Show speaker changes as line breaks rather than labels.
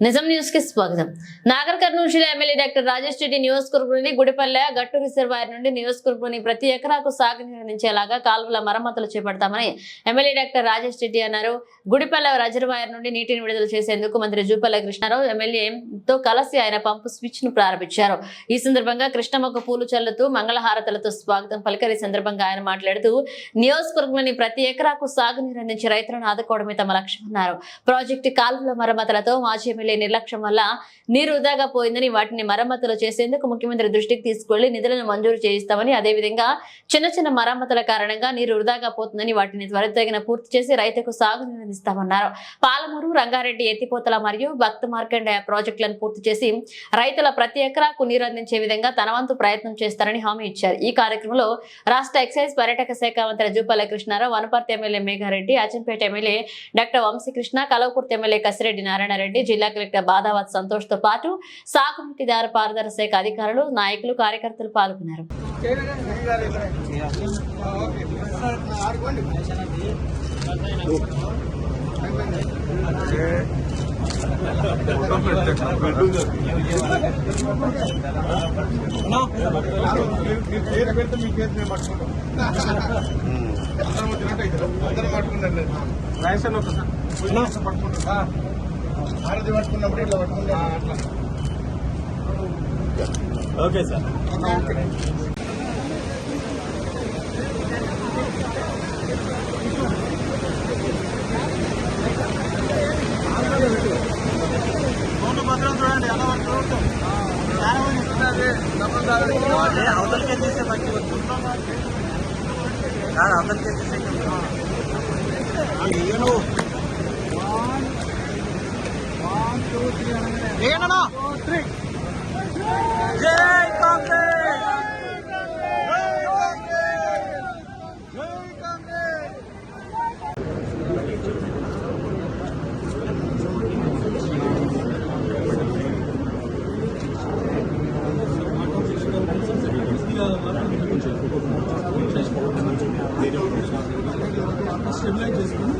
నిజం న్యూస్కి స్వాగతం. నాగర్ కర్నూలు జిల్లా ఎమ్మెల్యే డాక్టర్ రాజేష్ రెడ్డి నియోజకవర్గంలోని గుడిపల్లె గట్టు రిజర్వాయర్ నుండి నియోజకవర్గంలోని ప్రతి ఎకరాకు సాగునీరు నిర్వహించేలాగా కాలువల మరమ్మతులు చేపడతామని ఎమ్మెల్యే డాక్టర్ రాజేష్ రెడ్డి అన్నారు. గుడిపల్లె రిజర్వాయర్ నుండి నీటిని విడుదల చేసేందుకు మంత్రి జూపల్లి కృష్ణారావు ఎమ్మెల్యేతో కలిసి ఆయన పంపు స్విచ్ను ప్రారంభించారు. ఈ సందర్భంగా కృష్ణమ్మకు పూలు చల్లుతూ మంగళహారతలతో స్వాగతం పలికారు. సందర్భంగా ఆయన మాట్లాడుతూ నియోజకవర్గంలోని ప్రతి ఎకరాకు సాగునీరు అందించి రైతులను ఆదుకోవడమే తమ లక్ష్యమన్నారు ప్రాజెక్టు కాలువల మరమ్మతులతో మాజీ ఎమ్మెల్యే నిర్లక్ష్యం వల్ల నీరు వృధాగా పోయిందని వాటిని మరమ్మతులు చేసేందుకు ముఖ్యమంత్రి దృష్టికి తీసుకెళ్ళి నిధులను మంజూరు చేయిస్తామని అదేవిధంగా చిన్న చిన్న మరమ్మతుల కారణంగా నీరు వృధాగా పోతుందని వాటిని త్వరితగిన పూర్తి చేసి రైతుకు సాగు నిర్ణయిస్తామన్నారు పాలమూరు రంగారెడ్డి ఎత్తిపోతల మరియు భక్త మార్కండేయ ప్రాజెక్టులను పూర్తి చేసి రైతుల ప్రతి ఎకరాకు నీరు అందించే విధంగా తన వంతు ప్రయత్నం చేస్తారని హామీ ఇచ్చారు. ఈ కార్యక్రమంలో రాష్ట్ర ఎక్సైజ్ పర్యాటక శాఖ మంత్రి Jupally Krishna Rao Wanaparthy MLA Megha Reddy Achampet MLA doctor Vamshi Krishna Kalwakurthy MLA Kasireddy Narayana Reddy జిల్లా కలెక్టర్ బాదావత్ సంతోష్తో పాటు సాగునీటి దార పారదర్శక శాఖ అధికారులు నాయకులు కార్యకర్తలు పాల్గొన్నారు.
పేరు పెడితే మీ పేరు పట్టుకుంటాం అందరం వచ్చినట్టు అందరం ఒకసారి ఆరతి పట్టుకున్నప్పుడు ఇట్లా పట్టుకుంటాం
ఓకే సార్. అవతలకి ఎత్తేస్తే మంచి కాదు అవతలకి ఎత్తేస్తే ఏనన్నా జై కాంగ్రెస్
స్టెబిలైజ్ చేసుకుని